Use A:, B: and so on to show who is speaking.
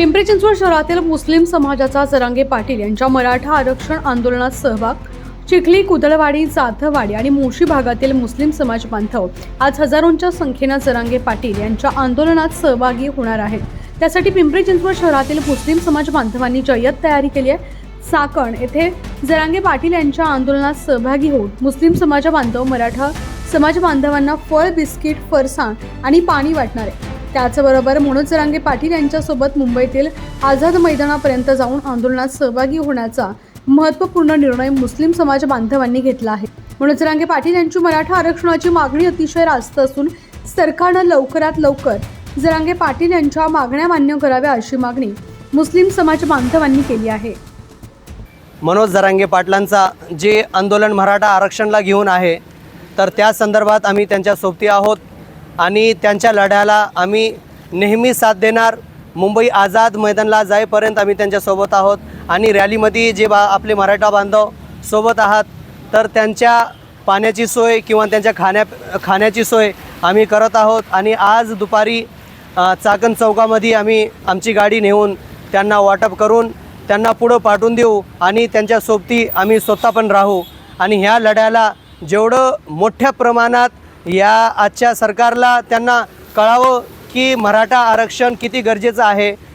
A: पिंपरी चिंचवड शहरातील मुस्लिम समाजाचा जरांगे पाटील यांच्या मराठा आरक्षण आंदोलनात सहभाग. चिखली कुदळवाडी जाधववाडी आणि मुळशी भागातील मुस्लिम समाज बांधव आज हजारोंच्या संख्येनं जरांगे पाटील यांच्या आंदोलनात सहभागी होणार आहेत. त्यासाठी पिंपरी चिंचवड शहरातील मुस्लिम समाज बांधवांनी जय्यत तयारी केली आहे. साकण येथे जरांगे पाटील यांच्या आंदोलनात सहभागी होऊन मुस्लिम समाज बांधव मराठा समाज बांधवांना फळ बिस्किट फरसाण आणि पाणी वाटणार आहे. त्याचबरोबर मनोज जरांगे पाटील यांच्यासोबत मुंबईतील आझाद मैदानापर्यंत जाऊन आंदोलनात सहभागी होण्याचा महत्त्वपूर्ण निर्णय मुस्लिम समाज बांधवांनी घेतला आहे. मनोज जरांगे पाटील यांची मराठा आरक्षणाची मागणी अतिशय रास्त असून सरकारनं लवकरात लवकर जरांगे पाटील यांच्या मागण्या मान्य कराव्या अशी मागणी मुस्लिम समाज बांधवांनी केली आहे.
B: मनोज जरांगे पाटलांचा जे आंदोलन मराठा आरक्षणला घेऊन आहे तर त्या संदर्भात आम्ही त्यांच्या सोबती आहोत. आणि त्यांच्या लढ्याला आम्ही नेहमी साथ देणार. मुंबई आझाद मैदानला जाईपर्यंत आम्ही त्यांच्यासोबत आहोत. आणि रॅलीमध्ये जे बा आपले मराठा बांधव सोबत आहात तर त्यांच्या पाण्याची सोय किंवा त्यांच्या खाण्या खाण्याची सोय आम्ही करत आहोत. आणि आज दुपारी चाकण चौकामध्ये आम्ही आमची गाडी नेऊन त्यांना वाटप करून त्यांना पुढं पाठवून देऊ आणि त्यांच्या सोबती आम्ही स्वतः पण राहू. आणि ह्या लढ्याला जेवढं मोठ्या प्रमाणात या आजच्या सरकारला त्यांना कळावं की मराठा आरक्षण किती गरजेचं आहे.